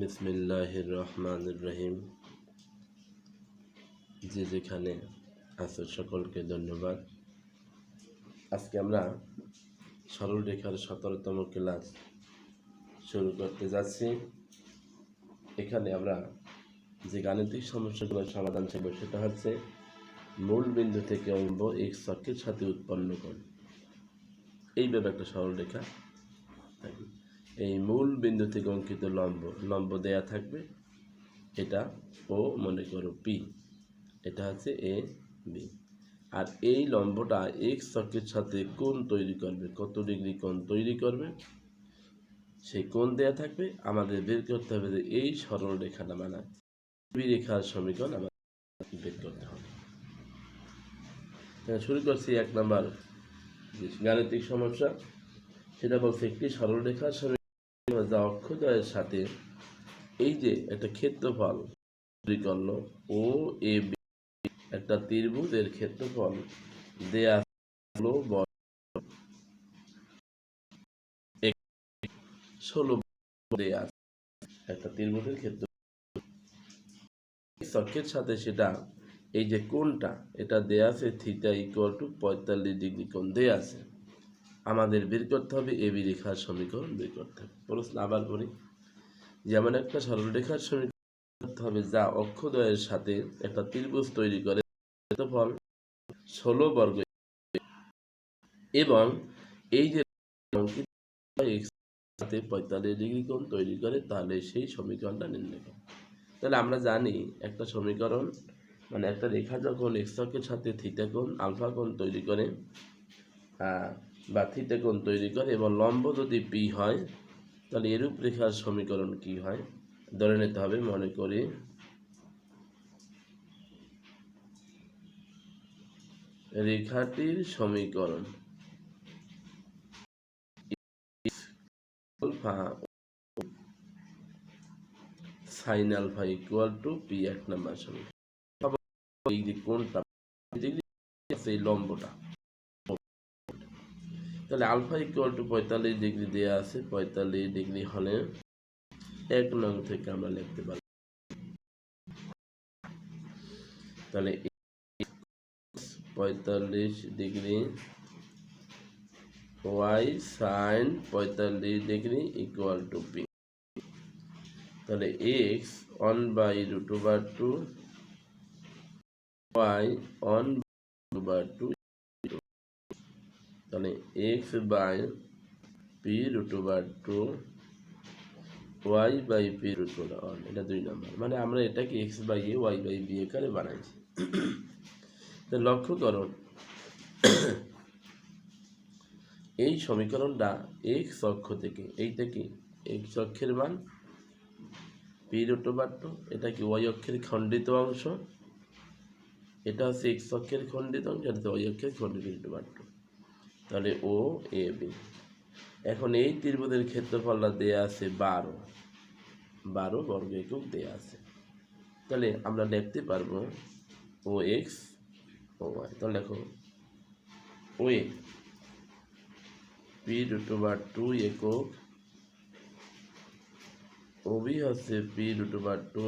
বিসমিল্লাহ রহমান রহিম যে যেখানে আছো সকলকে ধন্যবাদ। আজকে আমরা সরল রেখার সতেরোতম ক্লাস শুরু করতে যাচ্ছি। এখানে আমরা যে গাণিতিক সমস্যাগুলোর সমাধান ছিল সেটা হচ্ছে মূল বিন্দু থেকে অম্ব এক চক্রের সাথে উৎপন্ন করে এইভাবে একটা সরল রেখা থাকবে এই মূল বিন্দু থেকে অঙ্কিত লম্ব লম্ব দেয়া থাকবে এটা ও মনে করো পি, এটা হচ্ছে এ, বি। আর এই লম্বটা এক্স চক্রের সাথে কোণ তৈরি করবে, কত ডিগ্রি কোণ তৈরি করবে? সেই কোণ দেয়া থাকবে, আমাদের বের করতে হবে যে এই সরল মানে বি রেখার সমীকরণ আমাদের বের করতে হবে। শুরু করছি এক নাম্বার গাণিতিক সমস্যা, সেটা বলছে একটি সরল রেখার সমীকরণ যা অক্ষদ্বয়ের সাথে এই যে একটা ক্ষেত্রফল ও এ একটা ত্রিভুজের ক্ষেত্রফল দেয়া ষোলো একটা ত্রিভুজের সাথে সেটা এই যে কোণটা, এটা দেয়া আছে থিটা ইকুয়াল টু পঁয়তাল্লিশ ডিগ্রি কোণ দেয়া আছে। আমাদের বের করতে হবে, এ বি রেখার সমীকরণ বের করতে হবে। প্রশ্ন আবার করি। যেমন একটা সরলরেখার সমীকরণ করতে হবে, যা অক্ষদ্বয়ের সাথে একটা ত্রিভুজ তৈরি করে ক্ষেত্রফল ষোলো বর্গ এবং এই যে সাথে পঁয়তাল্লিশ ডিগ্রি কোণ তৈরি করে, তাহলে সেই সমীকরণটা নির্ণয় করো। তাহলে আমরা জানি একটা সমীকরণ মানে একটা রেখা যখন এক্স অক্ষের সাথে থিটা কোণ আলফা কোণ তৈরি করে বা থিটা কোণ তৈরি করে এবং লম্ব যদি পি হয়, তাহলে এরূপ রেখার সমীকরণ কি হয়? ধরে নিতে হবে মনে করি। রেখাটির সমীকরণ sine alpha equal to P এক নাম্বার সমীকরণ। কোনটা এই লম্বটা তাহলে আলফা ইকুয়াল টু পঁয়তাল্লিশ ডিগ্রি দেওয়া আছে, পঁয়তাল্লিশ ডিগ্রি হলে এক নং থেকে আমরা লিখতে পারি। তাহলে পঁয়তাল্লিশ ডিগ্রি ওয়াই সাইন পঁয়তাল্লিশ ডিগ্রি ইকুয়াল টু পি তাহলে X on by root over two Y on over two তাহলে X by P root over two Y by P root one এটা দুই নম্বর মানে আমরা এটাকে X by A Y by B আকারে বানাইছি। তো লক্ষ্য করো, এই সমীকরণটা এক্স অক্ষ থেকে, এইটা কি এক্স অক্ষের মান? পি রুট ওভার টু এটা কি ওয়াই অক্ষের খণ্ডিত অংশ? এটা হচ্ছে এক্স অক্ষের খণ্ডিত অংশ, এটা ওয়াই অক্ষের খণ্ডিত রুট ওভার টু তাহলে ও, এ, বি। এখন এই ত্রিভুজের ক্ষেত্রফলটা দেয়া আছে বারো। বারো বর্গ একক দেয়া আছে। তাহলে আমরা লিখতে পারব ও এক্স ও ওয়াই। তাহলে দেখো, O A, P root over two একক, ও বি হচ্ছে পি রুট ওভার টু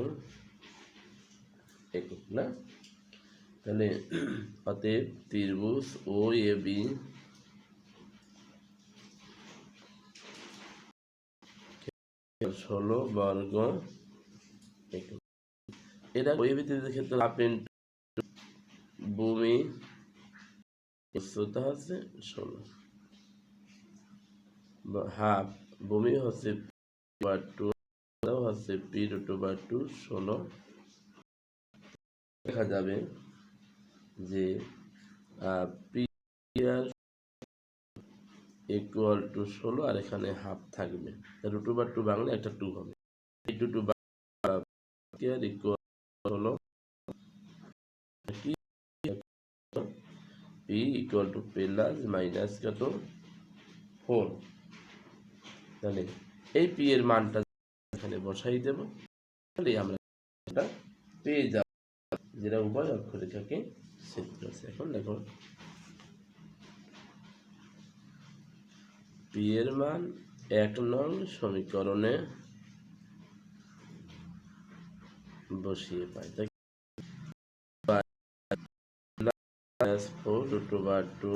একক, না? তাহলে অতএব ত্রিভুজ ও এ বি ষোলো বর্গ এটা ওই ভিত্তিতে ক্ষেত্রে হাফ ভূমি উচ্চতা হচ্ছে ষোলো। হাফ ভূমি হচ্ছে বার টু হচ্ছে পি রুট বার টু ষোলো। দেখা যাবে যে পি আর ইকুয়াল টু ষোলো আর এখানে হাফ থাকবে। রুট ওভার টু বাংলা একটা টু হবে। এই টু টু ইকুয়াল ষোলো। P equal to plus minus কত? ফোর তাহলে এই পি এর মানটা এখানে বসাই দেব। তাহলে আমরা পেয়ে যাব। যেটা উভয় অক্ষরেখাকে সেট করেছে। এখন দেখো পি এর মান এক নং সমীকরণে বসিয়ে পাই। Minus four root over two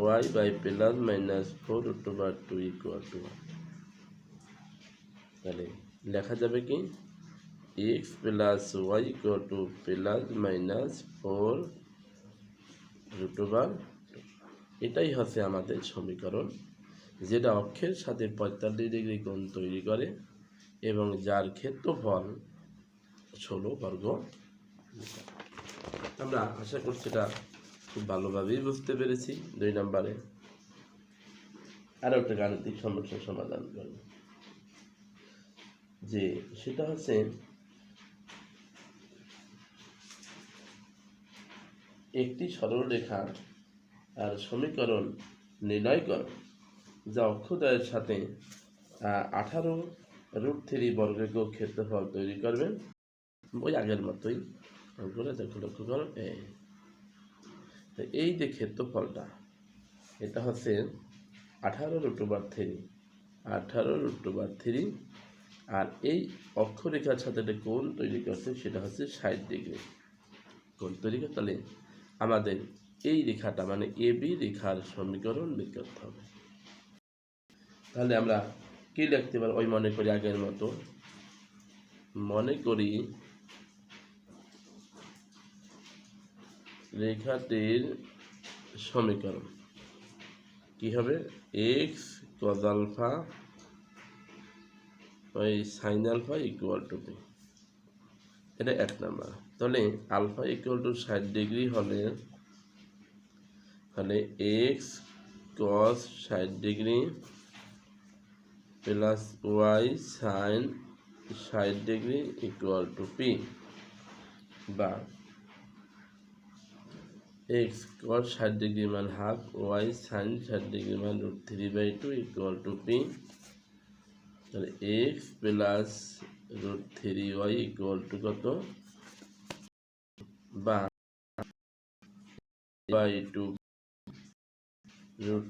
Y by plus minus four root over two equal to তাহলে লেখা যাবে কি? X plus Y equal to plus minus four root over এটাই হচ্ছে আমাদের সমীকরণ, যেটা অক্ষের সাথে পঁয়তাল্লিশ ডিগ্রি কোণ তৈরি করে এবং যার ক্ষেত্রফল ষোলো বর্গ আমরা আশা করছি এটা খুব ভালোভাবেই বুঝতে পেরেছি। দুই নম্বরে আরও একটা গাণিতিক সমস্যার সমাধান করব, যে সেটা হচ্ছে একটি সরলরেখা আর সমীকরণ নির্ণয় করো। যা অক্ষদয়ের সাথে আঠারো রুট থ্রি বর্গেকক ক্ষেত্রফল তৈরি করবে। ওই আগের মতোই। অঙ্কটা দেখো, লক্ষ্য করো এই যে ক্ষেত্রফলটা, এটা হচ্ছে আঠারো রুট ওভার থ্রি। আঠারো রুট ওভার থ্রি। আর এই অক্ষরেখার সাথে একটা কোণ তৈরি করছে, সেটা হচ্ছে ষাট ডিগ্রি। কোণ তৈরি করতে হলে আমাদের এই রেখাটা মানে এ, বি রেখার সমীকরণ বের করতে হবে। তাহলে আমরা কি লিখতে পারি? ওই মনে করি আগের মতো। মনে করি রেখাটির সমীকরণ। কি হবে? X cos alpha Y sine alpha equal to B এটা এক নাম্বার। তাহলে আলফা ইকুয়াল টু ষাট ডিগ্রি হলে তাহলে এক্স কস ষাট ডিগ্রি প্লাস ওয়াই সাইন ষাট ডিগ্রি ইকুয়াল টু পি বা এক্স কস ষাট ডিগ্রি মান হাফ ওয়াই সাইন ষাট ডিগ্রি মান root three by two equal to P তাহলে X plus root three Y equal to কত? বা বাই টু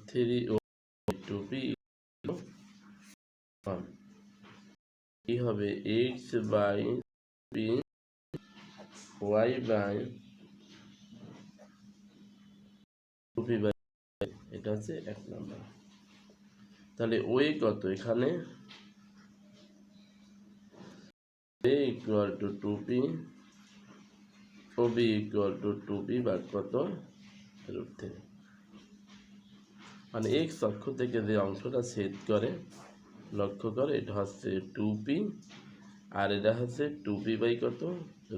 থ্রি ও টু পি কি হবে? X by P Y by two P by এটা হচ্ছে এক নম্বর। তাহলে ওই কত? এখানে a equal to 2p OB equal to 2p বা কত? রুট থ্রি মানে এক্স অক্ষ থেকে যে অংশটা ছেদ করে, লক্ষ্য করে, এটা হচ্ছে টু পি আর এটা হচ্ছে টু পি বাই কত?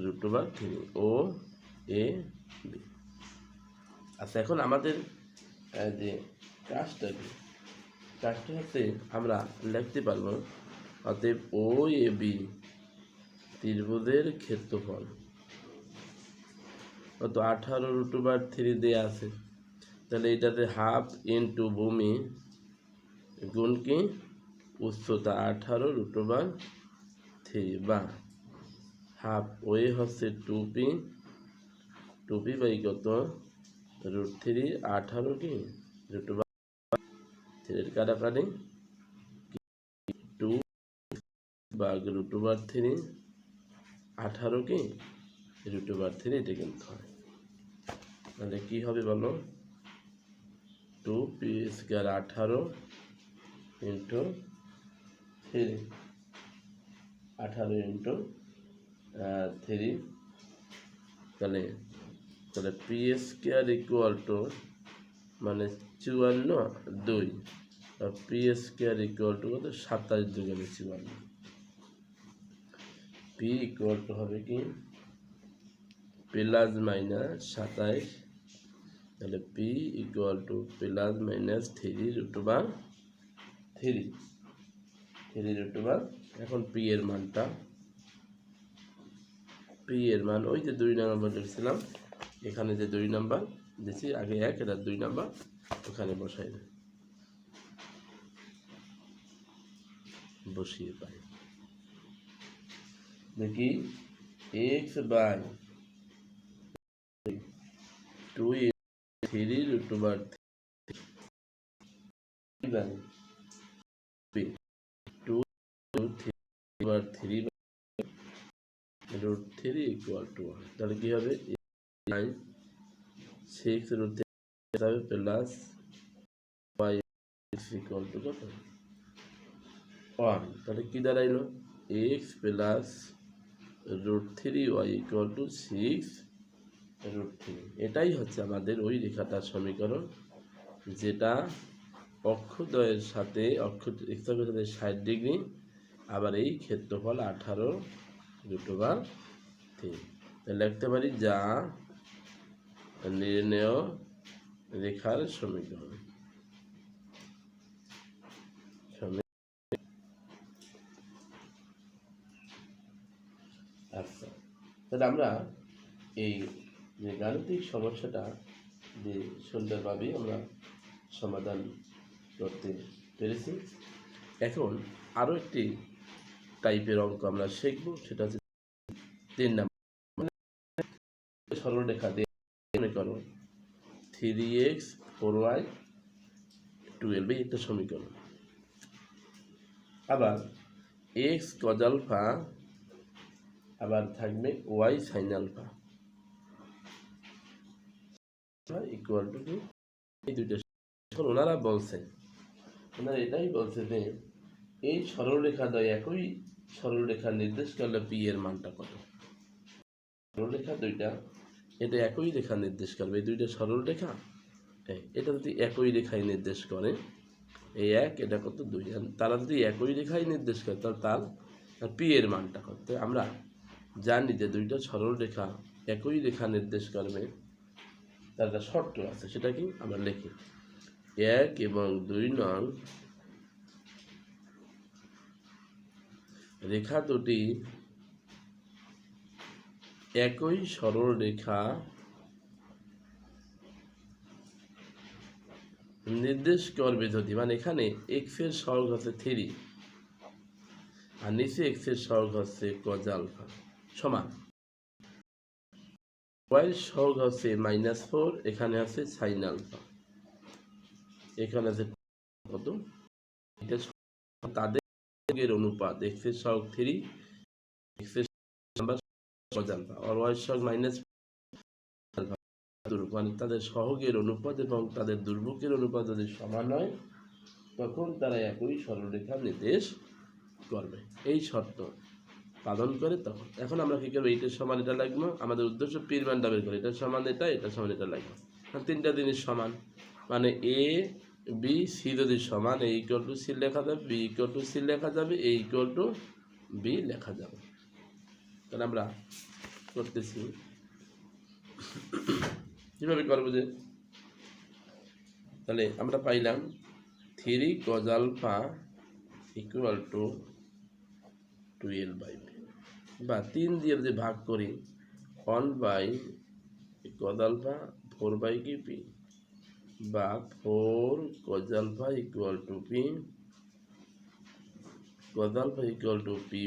Root over three O A B আচ্ছা এখন আমাদের যে কাজটা কি? কাজটা হচ্ছে আমরা লিখতে পারব, অতএব ও এ বি ত্রিভুজের ক্ষেত্রফল। কত? আঠারো রুট ওভার থ্রি দেওয়া আছে। তাহলে এটাতে হাফ ইন্টু ভূমি গুণ কি? উচ্চতা আঠারো রুট ওভার থ্রি বা হাফ ওয়ে হচ্ছে two P two P by কত? রুট থ্রি আঠারো কি? রুট ওভার থ্রির কাটাকাটি। টু বা রুট ওভার থ্রি আঠারো কি? রুট ওভার থ্রি এটা কিন্তু হয়। তাহলে কী হবে বলো? টু পি স্কোয়ার আঠারো ইন্টু থ্রি, আঠারো ইন্টু থ্রি। তাহলে তাহলে পি স্কোয়ার ইকুয়াল টু মানে চুয়ান্ন, দুই। পি স্কোয়ার ইকুয়াল টু কত? সাতাশ দুগুণে চুয়ান্ন। পি ইকুয়াল টু হবে কি? প্লাস মাইনাস সাতাইশ তাহলে P equal to plus minus three root over three three root over এখন পি এর মানটা পি এর মান, ওই যে দুই নাম্বার লিখছিলাম এখানে যে দুই নাম্বার দিচ্ছি আগে এক, এটা দুই নাম্বার ওখানে বসাই বসিয়ে পাই। দেখি X by two three root over three by two three over three root three equal to one তাহলে কী হবে? নাইন সিক্স রুট থ্রি হবে প্লাস ওয়াই ইকুয়াল টু কত ওয়ান তাহলে কী দাঁড়াইলো? X plus root three Y equal to six root three এটাই হচ্ছে আমাদের ওই রেখাটার সমীকরণ, যেটা অক্ষদ্বয়ের সাথে অক্ষ ষাট ডিগ্রি, আবার এই ক্ষেত্রফল আঠারো বা তিন। তাহলে লিখতে পারি যা নির্ণেয় রেখার সমীকরণ। সমী- আচ্ছা তাহলে আমরা এই যে গাণিতিক সমস্যাটা যে সুন্দরভাবে আমরা সমাধান করতে পেরেছি। এখন আরও একটি টাইপের অঙ্ক আমরা শিখব, সেটা হচ্ছে তিন নাম্বার। সরলরেখা দিয়ে মনে করো three X four Y twelve একটা সমীকরণ। আবার এক্স কজ আলফা আবার থাকবে Y sine alpha. Equal to এই দুইটা ওনারা বলছে ওনারা এটাই বলছে যে এই সরলরেখা দ্বয় একই সরলরেখা নির্দেশ করলে পি এর মানটা কত? সরলরেখা দুইটা এটা একই রেখা নির্দেশ করবে। এই দুইটা সরলরেখা এই, এটা যদি একই রেখায় নির্দেশ করে এই এক এটা কত? দুই। তারা যদি একই রেখায় নির্দেশ করে তাহলে তার পি এর মানটা কত? তো আমরা জানি যে দুইটা সরল রেখা একই রেখা নির্দেশ করবে। তার একটা শর্ত আছে, সেটা কি? আমরা লিখি। এক এবং দুই নং রেখা দুটি একই সরল রেখা নির্দেশ করবে যদি মানে এখানে এক্সের সহগ হচ্ছে থ্রি আর নিচে এক্সের সহগ হচ্ছে কজ আলফা সমান। ওয়াইয়ের সহগ হচ্ছে মাইনাস ফোর এখানে আছে সাইন আলফা এখানে আছে কত? এটা তাদের অনুপাত। এক্সের সহগ থ্রি এক্সের নাম্বার আলফা আর ওয়াইয়ের সহগ মাইনাস মানে তাদের সহগের অনুপাত এবং তাদের দুর্ভোগের অনুপাত যদি সমান হয়, তখন তারা একই সরলরেখা নির্দেশ করবে। এই শর্ত। পালন করে, তখন, এখন আমরা কী করব? এইটার সমান এটা লাগবো। আমাদের উদ্দেশ্য পীর মানটা বের করে। এটার সমান এটা, এটার সমান এটা লাগবে। আর তিনটা জিনিস সমান। মানে এ বি সি যদি সমান এ ইকুয়াল টু সি লেখা যাবে বি ইকুয়াল টু সি লেখা যাবে এ ইকুয়াল টু বি লেখা যাবে। তাহলে আমরা করতেছি। কীভাবে করব যে? তাহলে আমরা পাইলাম, three cos alpha equal to twelve by বা তিন দিয়ে যদি ভাগ করি one by cos alpha four by কি পি বা four cos alpha equal to P cos alpha equal to P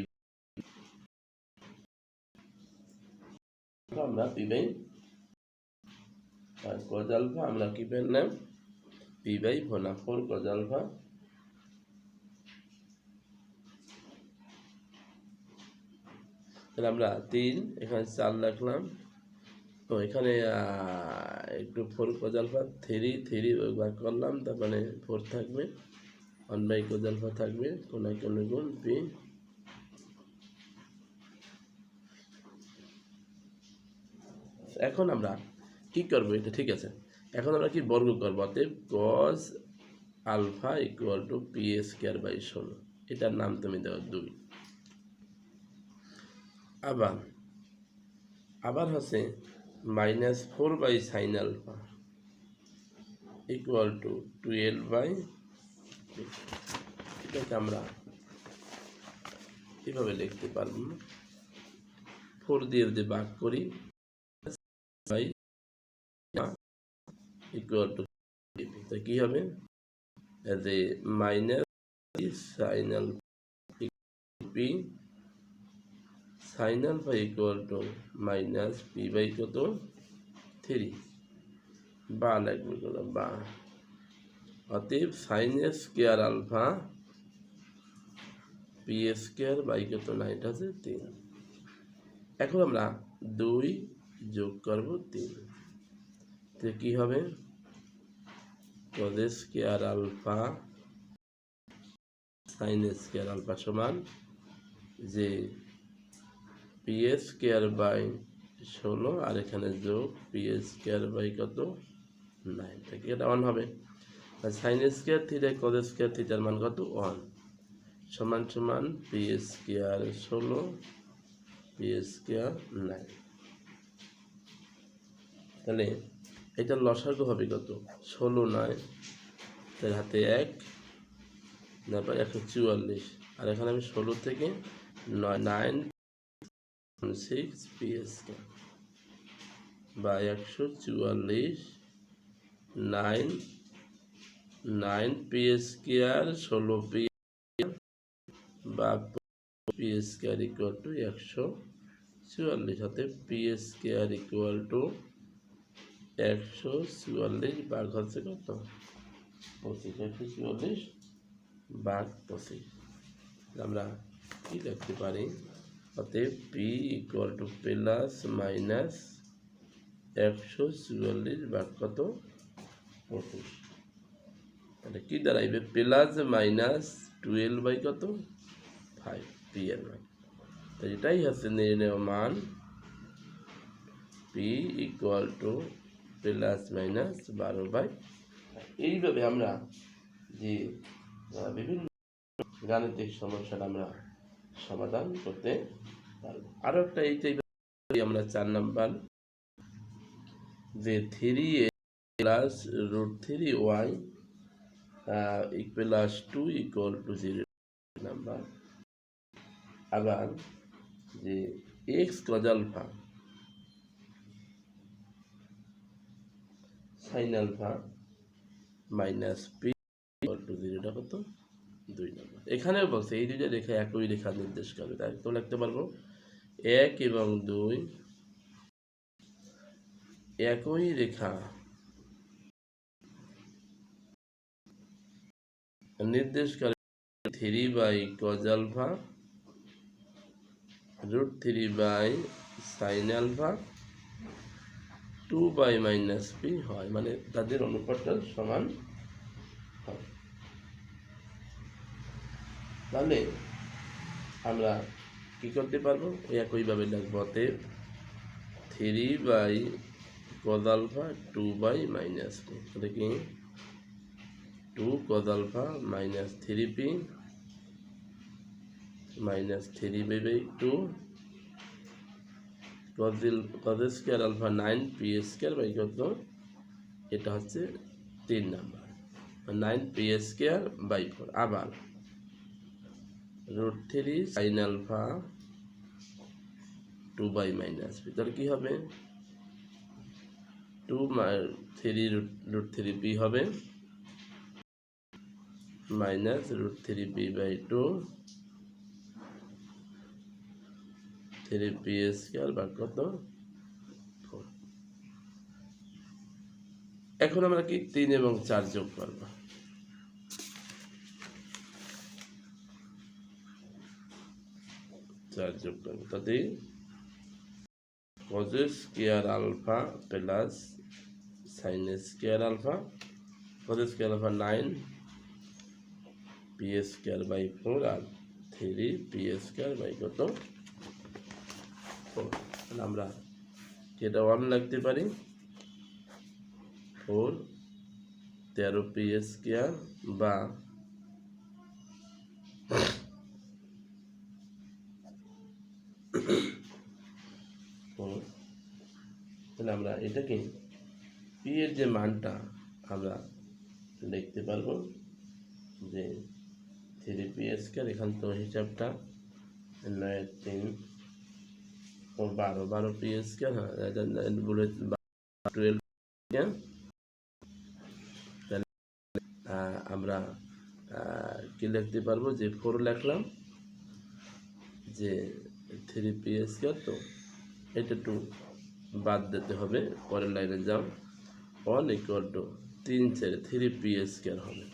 আমরা পি বাই আর কজ আমরা কি পেলাম? পি বাই ফোনা ফোর কজ তাহলে আমরা তিন, এখানে চার রাখলাম। তো এখানে একটু four cos alpha three three ভাগ করলাম, তার মানে ফোর থাকবে। ওয়ান বাই কজ আলফা থাকবে কোনায় কোনো গুণ পি এখন আমরা কি করব এটা? ঠিক আছে। এখন আমরা কি বর্গ করব? অতএব cos alpha equal to P square by ষোলো। এটার নাম তুমি দেওয়া দুই। আবার আবার হচ্ছে minus four by sine alpha equal to twelve by এটাকে আমরা এভাবে লিখতে পারব? ফোর দিয়ে যদি ভাগ করি বাই ইকুয়াল টু তো কি হবে? যে minus sine alpha P sine alpha equal to minus P by কত থ্রি বা লাগবে কোনো বা। অতএব sine square alpha P square by কত না এটা হচ্ছে তিন। এখন আমরা দুই যোগ করব তিন। তো কি হবে? Cos square alpha sine square alpha সমান যে পি কেয়ার বাই ষোলো আর এখানে যোগ পি স্কোয়ার বাই কত? নাইন থেকে এটা ওয়ান হবে? আর sine square theta cos square থিটার মান কত? ওয়ান সমান সমান পি স্কোয়ার ষোলো পি কেয়ার নাইন তাহলে এটা লসাগু হবে কত? ষোলো নয়। তার হাতে এক, তারপর একশো চুয়াল্লিশ। আর এখানে আমি ষোলো থেকে নয় নাইন সিক্স পি স্কোয়ার বা একশো চুয়াল্লিশ, নাইন নাইন পি স্কোয়ার ষোলো পি বা পি স্কোয়ার ইকুয়াল টু একশো চুয়াল্লিশ হাতে স্কোয়ার ইকুয়াল টু একশো চুয়াল্লিশ ভাগ হচ্ছে কত? পঁচিশ, একশো চুয়াল্লিশ ভাগ পঁচিশ। আমরা কি লিখতে পারি? অতএব P equal to plus minus একশো চুয়াল্লিশ ভাগ কত? পঁচিশ। তাহলে কি দাঁড়াইবে? প্লাস মাইনাস টুয়েলভ বাই কত? ফাইভ পি এর মান তো এটাই হচ্ছে নির্ণয় মান। P equal to plus minus বারো বাই এইভাবে আমরা যে বিভিন্ন গাণিতিক সমস্যার আমরা সমাধান করতে আরও একটা এই আমরা চার নাম্বার যে three A plus root three Y plus two equal to zero number আবার যে X cos alpha sine alpha minus P equal to জিরোটা কত? দুই নম্বর এখানেও বলছে, এই দুইটা রেখা একই রেখা নির্দেশ করবে তাই তো লিখতে পারব। এক এবং দুই একই রেখা। নির্দেশ করে three by cos alpha root three by sine alpha two by minus P হয় মানে তাদের অনুপাতটা সমান হয়। তাহলে আমরা কি করতে পারব? ওই একইভাবে লিখব। অতএব three by cos two by minus P তাহলে two cos minus three P minus three by by two cos square alpha nine P square by কত? এটা হচ্ছে তিন number nine P square by four আবার root three sine alpha two by minus P তাহলে কী হবে? Two three root three P হবে। Minus root three P by two three P square বা কত? এখন আমরা কি তিন এবং চার যোগ করব? চার যোগ করব তাতে cos square alpha plus sine square alpha cos square alpha nine P square by four R three P square by কত? ফোর আমরা যেটা ওয়ান লিখতে পারি ফোর তেরো পি স্কোয়ার বা ফোর তাহলে আমরা এটাকে পি এর যে মানটা আমরা লিখতে পারব, যে থ্রি পি স্কোয়ার এখান তো হিসাবটা নয় তিন, ও বারো বারো পি স্কোয়ার হ্যাঁ বলে টুয়েলভ আমরা কি লিখতে পারব? যে ফোর লিখলাম, যে থ্রি পি স্কোয়ার তো এটা টু বাদ দিতে হবে, পরের লাইনে যাও। ওয়ান ইকুয়াল টু তিন চারে থ্রি পি স্কোয়ার হবে।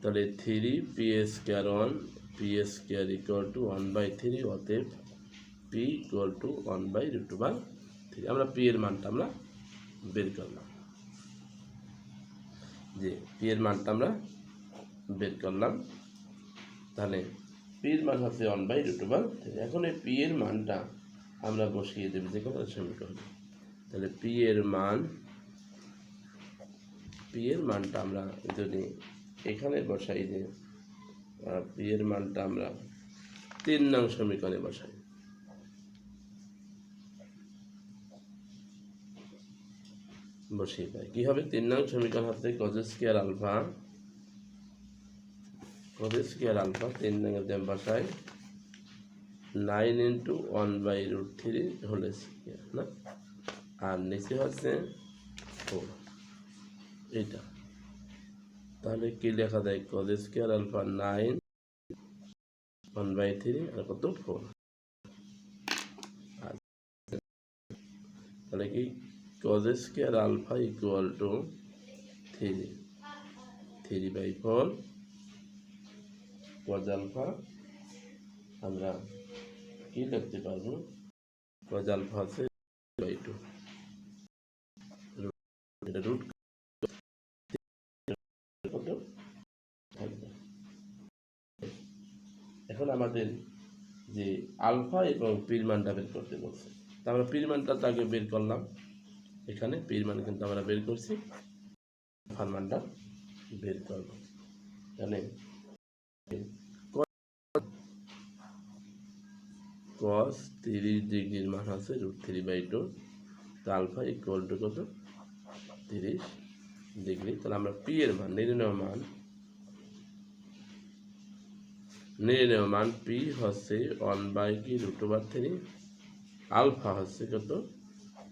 তাহলে three P square one P square equal to one by three অতএব P equal to one by root over three আমরা পি এর মানটা আমরা বের করলাম। যে পি এর মানটা আমরা বের করলাম। তাহলে পি এর মান হচ্ছে one by root over three এখন এই পি এর মানটা আমরা বসিয়ে দেবো যে কোনো সমীকরণে তাহলে পি এর মান পি এর মানটা আমরা যদি এখানে বসাই যে পি এর মানটা আমরা তিন নং সমীকরণে বসাই। বসিয়ে পাই কি হবে? তিন নং সমীকরণ হাতে cos square alpha cos square alpha তিন দাম বসাই। Nine into one by root three whole square, না? আর নিচে হচ্ছে ফোর। এটা তাহলে কি লেখা যায়? Cos square alpha nine one by three আর কত? ফোর। তাহলে কি cos square alpha equal to three. Three by four cos alpha আমরা কি লিখতে পারব কজ আলফা আছে বাই টু এটা রুট এখন আমাদের যে আলফা এবং পির মানটা বের করতে বলছে। তা আমরা পির মানটা তো আগে বের করলাম। এখানে পির মান কিন্তু আমরা বের করছি। আলফার মানটা বের করব। এখানে কস তিরিশ ডিগ্রির মান আছে রুট থ্রি বাই টু তো আলফা ইকুয়াল টু কত? তিরিশ ডিগ্রি তাহলে আমরা পি এর মান, নির্ণয় মান নির্ণয় মান পি হচ্ছে ওয়ান বাই কি? রুট ওভার থ্রি আলফা হচ্ছে কত?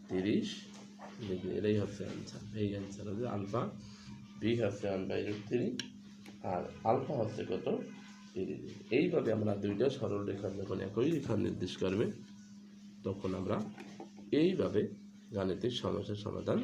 তিরিশ ডিগ্রি এটাই হচ্ছে অ্যান্সার এই অ্যান্সার হচ্ছে আলফা পি হচ্ছে ওয়ান বাই রুট থ্রি আর আলফা হচ্ছে কত? এইভাবে আমরা দুইটা সরল রেখা যখন একই রেখা নির্দেশ করবে, তখন আমরা এইভাবে গাণিতিক সমস্যার সমাধান